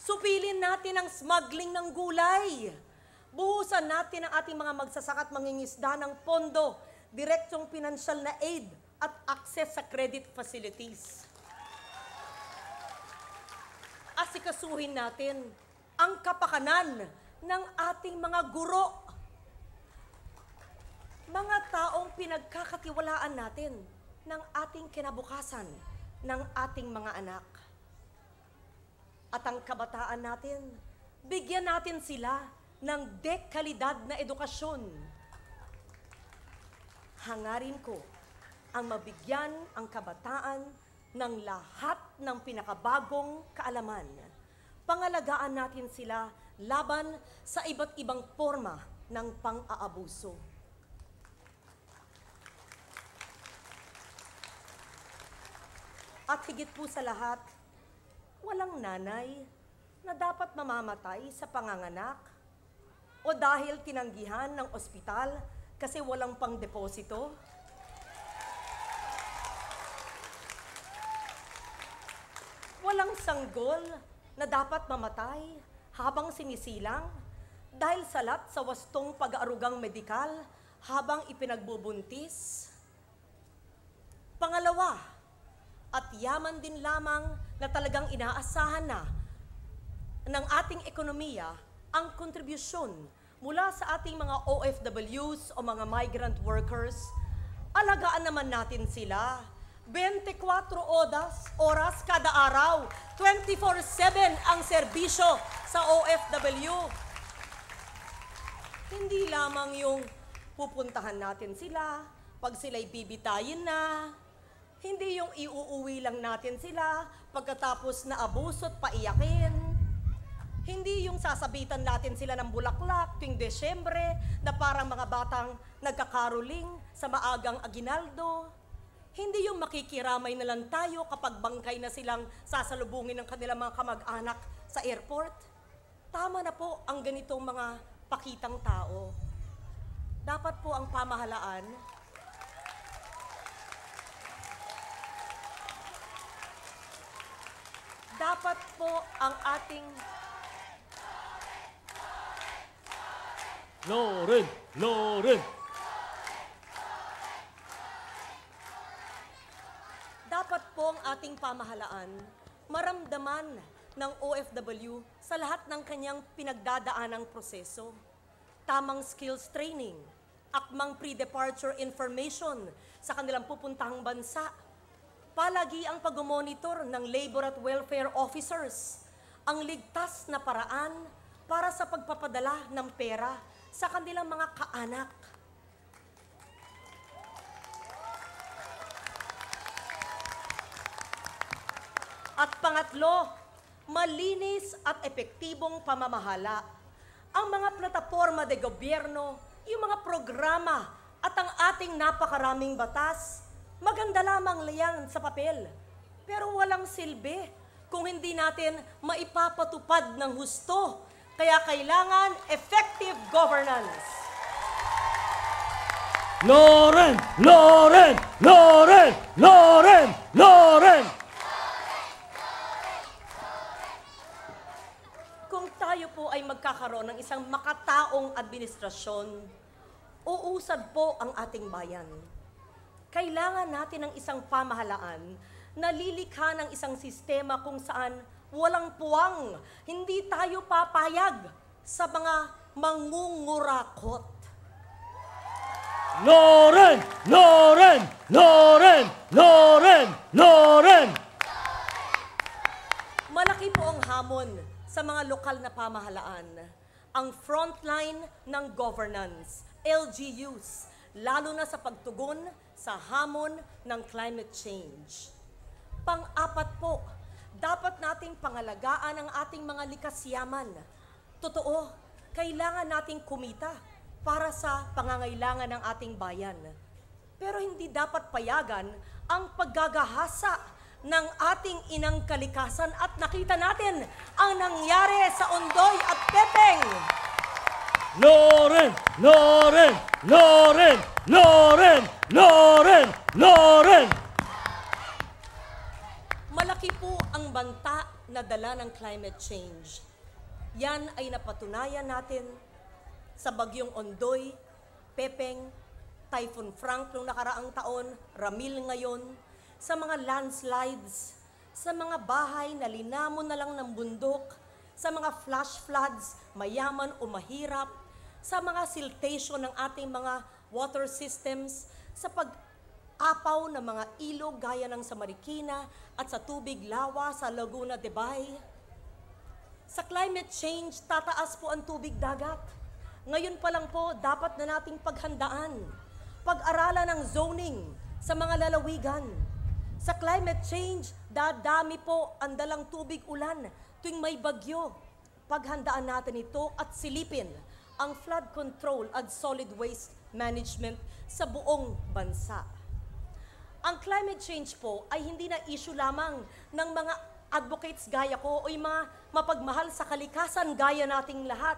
Supilin natin ang smuggling ng gulay. Buhusan natin ang ating mga magsasaka at mangingisda ng pondo, direktong pinansyal na aid at access sa credit facilities. Asikasuhin natin ang kapakanan ng ating mga guro. Mga taong pinagkakatiwalaan natin ng ating kinabukasan ng ating mga anak. At ang kabataan natin, bigyan natin sila ng dekalidad na edukasyon. Hangarin ko ang mabigyan ang kabataan ng lahat ng pinakabagong kaalaman. Pangalagaan natin sila laban sa iba't ibang forma ng pang-aabuso. At higit po sa lahat, walang nanay na dapat mamamatay sa panganganak o dahil tinanggihan ng ospital kasi walang pang deposito. Walang sanggol na dapat mamatay habang sinisilang dahil salat sa wastong pag-aarugang medikal habang ipinagbubuntis. Pangalawa, at yaman din lamang na talagang inaasahan na ng ating ekonomiya ang kontribusyon mula sa ating mga OFWs o mga migrant workers, alagaan naman natin sila. 24 oras, oras kada araw, 24-7 ang serbisyo sa OFW. Hindi lamang yung pupuntahan natin sila, pag sila'y bibitayin na, hindi yung iuuwi lang natin sila pagkatapos na abuso at paiyakin. Hindi yung sasabitan natin sila ng bulaklak tuwing Desyembre na parang mga batang nagkakaroling sa maagang aginaldo. Hindi yung makikiramay na lang tayo kapag bangkay na silang sasalubungin ng kanilang mga kamag-anak sa airport. Tama na po ang ganitong mga pakitang tao. Dapat po ang pamahalaan dapat po ang ating Loren, Loren. dapat po ang ating pamahalaan maramdaman ng OFW sa lahat ng kanyang pinagdadaanang proseso. Tamang skills training, akmang pre-departure information sa kanilang pupuntahang bansa, palagi ang pag-monitor ng labor at welfare officers, ang ligtas na paraan para sa pagpapadala ng pera sa kanilang mga kaanak. At pangatlo, malinis at epektibong pamamahala. Ang mga plataforma de gobyerno, yung mga programa at ang ating napakaraming batas, maganda lamang liyan sa papel. Pero walang silbi kung hindi natin maipapatupad ng husto. Kaya kailangan effective governance. Loren, Loren, Loren, Loren, Loren. Kung tayo po ay magkakaroon ng isang makataong administrasyon, uusad po ang ating bayan. Kailangan natin ng isang pamahalaan na lilikha ng isang sistema kung saan walang puwang, hindi tayo papayag sa mga mangungurakot. Loren, Loren, Loren, Loren, Loren. Malaki po ang hamon sa mga lokal na pamahalaan. Ang frontline ng governance, LGUs, lalo na sa pagtugon sa hamon ng climate change. Pang-apat po, dapat nating pangalagaan ang ating mga likas yaman. Totoo, kailangan nating kumita para sa pangangailangan ng ating bayan. Pero hindi dapat payagan ang paggagahasa ng ating inang kalikasan at nakita natin ang nangyari sa Ondoy at Pepeng. Loren, Loren, Loren, Loren, Loren, Loren. Malaki po ang banta na dala ng climate change. Yan ay napatunayan natin sa bagyong Ondoy, Pepeng, Typhoon Frank noong nakaraang taon, Ramil ngayon, sa mga landslides, sa mga bahay na linamon na lang ng bundok, sa mga flash floods, mayaman o mahirap, sa mga siltation ng ating mga water systems, sa pag-apaw ng mga ilog gaya ng sa Marikina at sa tubig lawa sa Laguna de Bay. Sa climate change, tataas po ang tubig dagat. Ngayon pa lang po, dapat na nating paghandaan. Pag-aralan ng zoning sa mga lalawigan. Sa climate change, dadami po ang dalang tubig ulan tuwing may bagyo. Paghandaan natin ito at silipin ang flood control at solid waste management sa buong bansa. Ang climate change po ay hindi na issue lamang ng mga advocates gaya ko o yung mga mapagmahal sa kalikasan gaya nating lahat.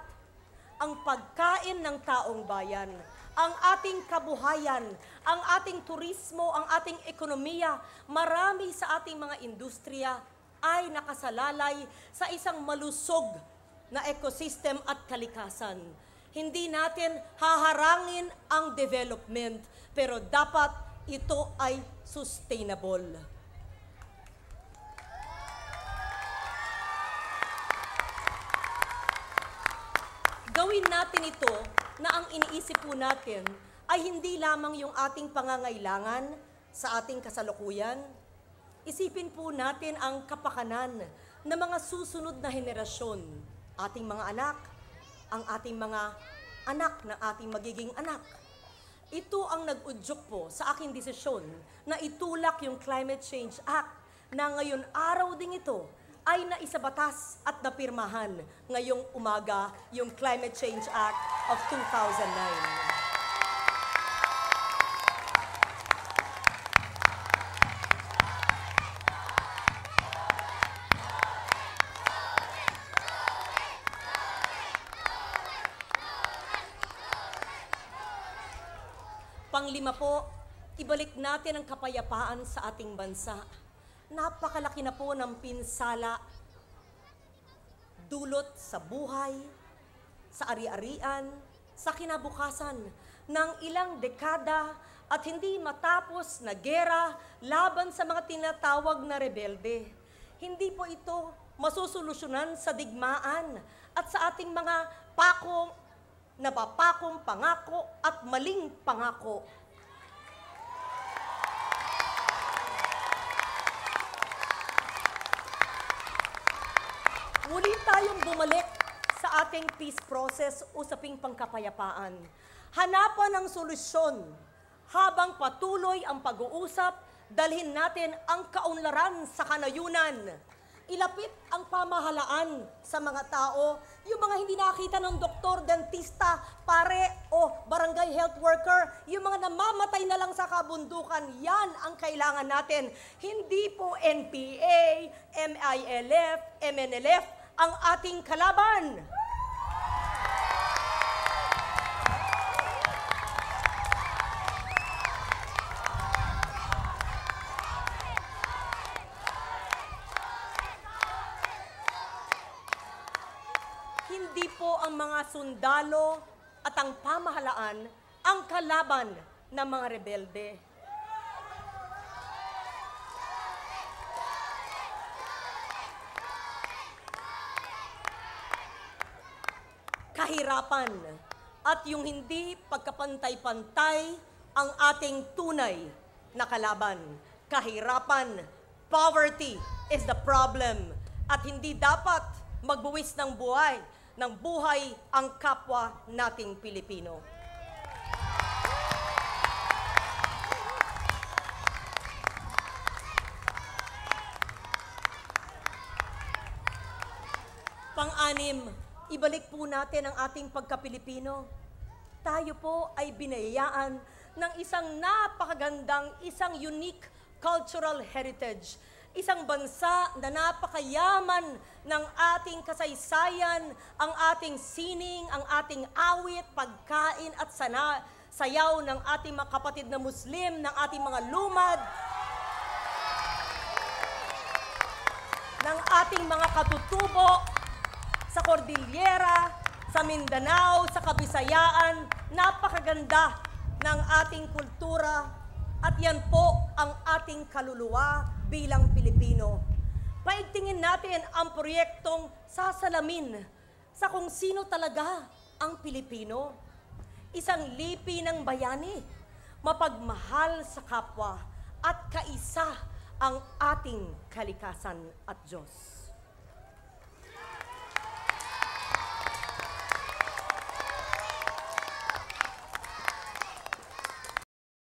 Ang pagkain ng taong bayan, ang ating kabuhayan, ang ating turismo, ang ating ekonomiya, marami sa ating mga industriya ay nakasalalay sa isang malusog na ecosystem at kalikasan. Hindi natin haharangin ang development, pero dapat ito ay sustainable. Gawin natin ito na ang iniisip po natin ay hindi lamang yung ating pangangailangan sa ating kasalukuyan. Isipin po natin ang kapakanan ng mga susunod na henerasyon, ating mga anak, ang ating mga anak ng ating magiging anak. Ito ang nag-udyok po sa aking desisyon na itulak yung Climate Change Act na ngayon araw ding ito ay naisabatas at napirmahan ngayong umaga yung Climate Change Act of 2009. Panglima po, ibalik natin ang kapayapaan sa ating bansa. Napakalaki na po ng pinsala dulot sa buhay, sa ari-arian, sa kinabukasan ng ilang dekada at hindi matapos na gera laban sa mga tinatawag na rebelde. Hindi po ito masusolusyonan sa digmaan at sa ating mga pakong napapakong pangako at maling pangako. Muli tayong bumalik sa ating peace process usaping pangkapayapaan. Hanapan ng solusyon habang patuloy ang pag-uusap, dalhin natin ang kaunlaran sa kanayunan ilapit ang pamahalaan sa mga tao, yung mga hindi nakita ng doktor, dentista, pare o barangay health worker, yung mga namamatay na lang sa kabundukan, yan ang kailangan natin. Hindi po NPA, MILF, MNLF ang ating kalaban. Hindi po ang mga sundalo at ang pamahalaan ang kalaban ng mga rebelde. Kahirapan at yung hindi pagkapantay-pantay ang ating tunay na kalaban. Kahirapan, poverty is the problem at hindi dapat magbuwis ng buhay ng buhay ang kapwa nating Pilipino. Pang-anim, ibalik po natin ang ating pagka-Pilipino. Tayo po ay binayaan ng isang napakagandang, isang unique cultural heritage isang bansa na napakayaman ng ating kasaysayan, ang ating sining, ang ating awit, pagkain at sana, sayaw ng ating mga kapatid na Muslim, ng ating mga lumad. ating mga katutubo sa Cordillera, sa Mindanao, sa Kabisayaan, napakaganda ng ating kultura at yan po ang ating kaluluwa bilang Pilipino. Paigtingin natin ang proyektong sasalamin sa kung sino talaga ang Pilipino. Isang lipi ng bayani, mapagmahal sa kapwa at kaisa ang ating kalikasan at Diyos.